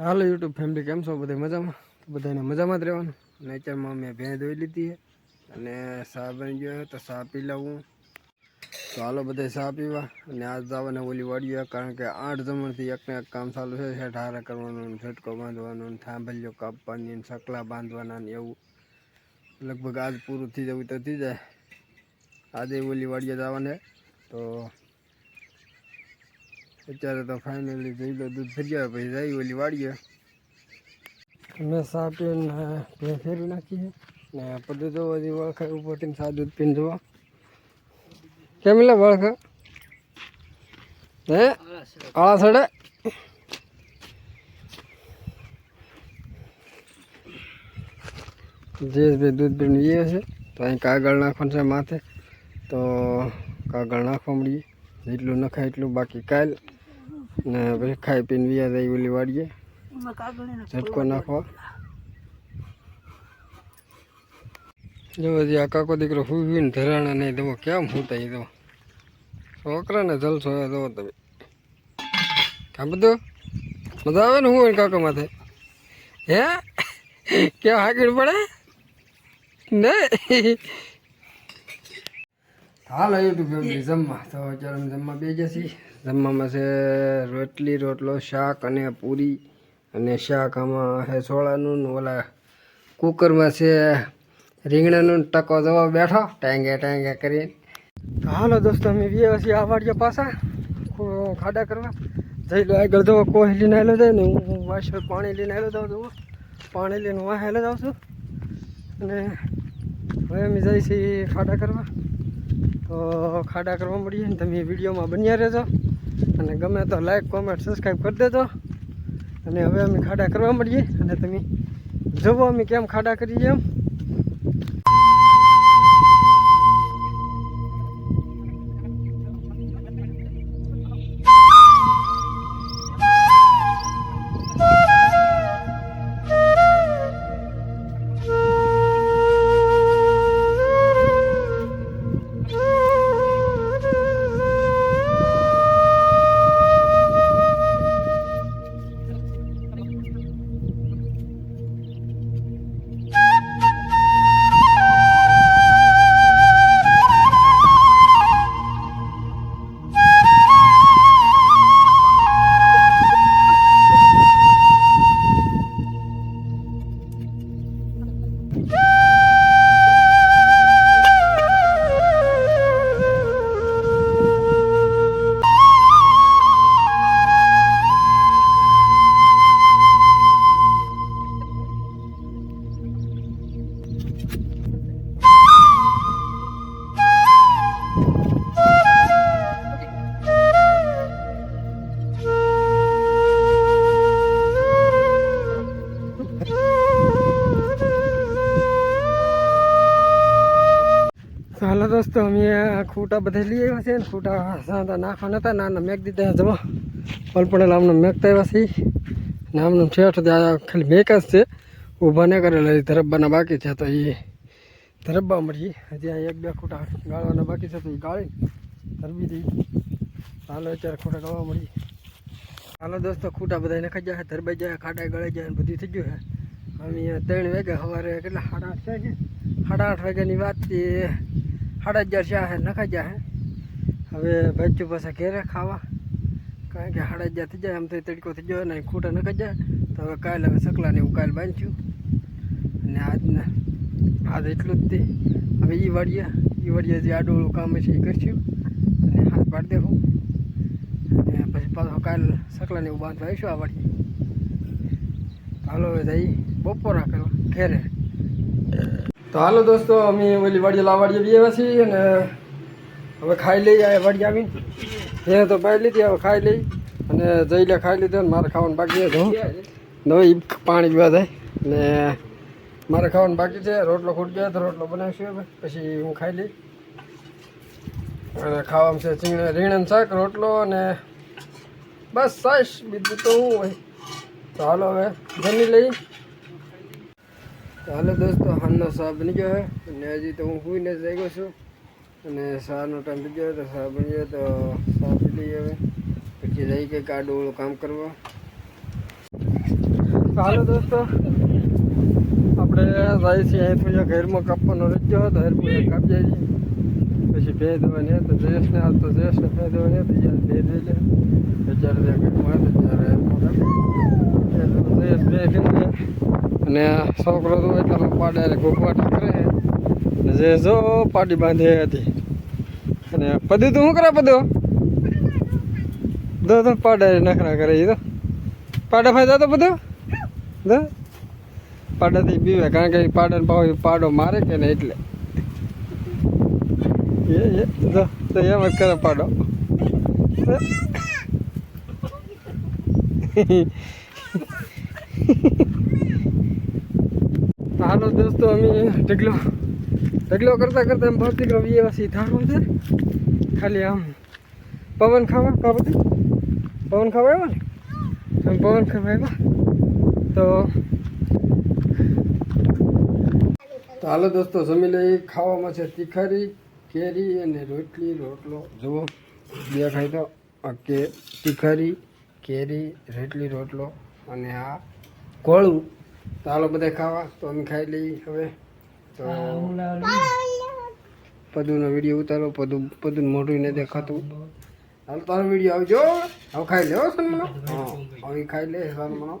ચાલો YouTube family કેમ છો? બધા મજામાં? બધાને મજામાં જ રહેવાનું. નેચરમાં મેં ભેં ધોઈ લીધી છે. અને સાહ બની ગયો તો સાહ પી લઉં. તો હાલો બધા ચા પીવા. અને આજ જવાને ઓલી વાડીએ કારણ કે આઠ જમણથી એકને એક કામ ચાલુ છે. છે ઢારા કરવાનું ઝટકો બાંધવાનો થાંભલીઓ કાપવાની સકલા બાંધવાના ને એવું. લગભગ આજ પૂરું થઈ જવું તો થઈ જાય. આજે ઓલી વાળીએ જવાને તો અત્યારે તો ફાઇનલી જઈ લો દૂધ ફરી જાય પછી જાય ઓલી વાડીએ. મેં ચા પીને ફેરી ફેરવી નાખી ને બધું તો હજી વળખે ઉપરથી સા દૂધ પીને જોવા. કેમ લે વળખે? હે? આળા સડે જયેશભાઈ દૂધ પીને એ છે તો અહીં કાગળ નાખવાનું છે માથે, તો કાગળ નાખવા મળીએ. જેટલું નખાય એટલું બાકી કાલ. ને પછી ખાઈ પીને વ્યા જાય ઓલી વાડીએ. ઝટકો નાખવા જો હજી આ કાકો દીકરો હું ને ધરાણા નહીં તો કેમ હુતા દો છોકરાને જલસો દો તમે. કામ બધું? મજા આવે ને હું કાકા માથે? હે? કેમ હાકીડ પડે? નહીં. હાલ યુટ્યુબ ફેમિલી જમવા. તો ચાલો જમવા બે જશી જમવામાં છે રોટલી રોટલો શાક અને પૂરી. અને શાક આમાં છે સોળાનું ઓલા કુકરમાં છે રીંગણાનું ટકો જવા બેઠો ટાંગે ટાંગે કરીને. હાલો દોસ્તો અમે બે પછી આ વાડીએ પાછા. ખાડા કરવા. જઈ લો આગળ જવો કોઈ લઈને આવેલો જાય ને હું વાસણ પાણી લઈને આવેલો જાઉં છું પાણી લઈને વાહ આવેલો જાઉં છું. અને હવે અમે જઈ છીએ ખાડા કરવા. તો ખાડા કરવા મળીએ ને તમે વિડીયોમાં બન્યા રહેજો. અને ગમે તો લાઈક કોમેન્ટ સબસ્ક્રાઈબ કરી દેજો. અને હવે અમે ખાડા કરવા મળીએ. અને તમે જુઓ અમે કેમ ખાડા કરીએ એમ. ચાલો દોસ્તો, અમે ખૂટા બધા લઈ આવ્યા છે ખૂટા સાંધા નાખવા નતા નાના મેક દીધા જમા પલપડેલા અમને મેકતા આવ્યા છીએ ને આમને ઠેઠ ખાલી મેક જ છે. ઊભા ન કરેલા એ ધરબ્બાના બાકી છે તો એ ધરબ્બા મળીએ. હજી આ એક બે ખૂટા ગાળવાના બાકી છે તો એ ગાળી ધરબી દઈ હાલો, અત્યારે ખૂટા ગાળવા મળીએ. હાલો દોસ્તો, ખૂટા બધા નખાઈ જાય ધરબાઈ જાય ખાડા ગળાઈ જાય બધું થઈ ગયું છે. અમે ત્રણ વાગ્યા, સવારે કેટલા, સાડા આઠ વાગે સાડા આઠ વાગ્યાની વાત સાડા અગિયાર છે હે નખાઈ જાય હવે ભાઈ પાછા ઘેરે ખાવા. કારણ કે સાડા અગિયાર થઈ જાય, આમ તો તડકો થઈ ગયો ને ખૂટા નખાઈ જાય તો હવે કાલે હવે સકલાને એવું કાલે બાંધ્યું અને આજના આજ એટલું જ તે. હવે એ વાડિયા એ વાડિયા જે આડોળું કામ છે એ કરશું. અને હાથ પાડી દેવું. અને પછી પાછો કાલ સકલાને એવું બાંધવા આવીશું આ વાડીએ. હાલો હવે જઈ બપોરા કરવા ઘેરે. તો હાલો દોસ્તો અમે ઓલી વાડીએ લાવાડીએ બી આવ્યા છીએ અને હવે ખાઈ લઈ આ વાડી આવીને. એ તો પાઈ લીધી હવે ખાઈ લઈ. અને જઈ લે ખાઈ લીધો ને મારે ખાવાનું બાકી છે. તો નવી પાણી પીવા જાય. ને મારે ખાવાનું બાકી છે. રોટલો ખૂટ ગયો તો રોટલો બનાવીશું પછી હું ખાઈ લઈ અને ખાવામાં છે ચીણ રીંગણ શાક, રોટલો અને બસ સાઈશ બીજું તો હું હોય. તો હાલો હવે જમી લઈ. હાલો દોસ્તો, હાલનો સાહ બની ગયો છે અને હજી તો હું સુઈને જ ગયો છું. અને સારનો ટાઈમ થઈ ગયો તો સાહ બની ગયો તો સા પી લઈએ હવે. પછી જઈ કંઈક આડું કામ કરવા. હાલો દોસ્તો. આપણે જાય છીએ અહીંથી એક હેરમાં કાપવાનો રચ્યો હતો હેર પૂજા કાપી જાય પછી ભે દેવાની હતો જયેશને હાલ તો જયેશને ભે દેવાની હતી જ્યારે ભે દઈ લે. ત્યારે ત્યાં ઘરમાં હતો, ત્યારે હેરમાં જયેશ ભે ગમે અને છોકરો તો એટલામાં પાડે, એટલે ઘોઘવાટ કરે. અને જયેશ જો પાટી બાંધી હતી. અને પદુ તું શું કરે પદુ? દો તો પાડે, નખરા કરે એ તો. પાડા ફાયદા તો બધું દો. પાડાથી બીવે કારણ કે પાડા ભાવ પાડો મારે કે ને એટલે. એ એ એમ જ કરે પાડો. હાલો દોસ્તો, અમે ઢગલો ઢગલો કરતા કરતા ભાવ દીકરો વીએ વાસી થાકો છે. ખાલી આમ, પવન ખાવા કાપતી પવન ખાવા આવ્યો ને? પવન ખાવા આવ્યા. તો તો હાલો દોસ્તો જમી લઈ ખાવામાં છે તીખારી કેરી અને રોટલી. રોટલો જુઓ દેખાય તો આ કે તીખારી કેરી રોટલી રોટલો અને આ કોળું. તો હાલો બધા ખાવા. તો અમે ખાઈ લઈએ હવે. તો પદુનો વીડિયો ઉતારો. પદુ પદુ મોઢું ને દેખાતું. હાલ તારો વીડિયો આવજો. હવે ખાઈ લે હો સનમનો. હા હવે ખાઈ લે સનમનો.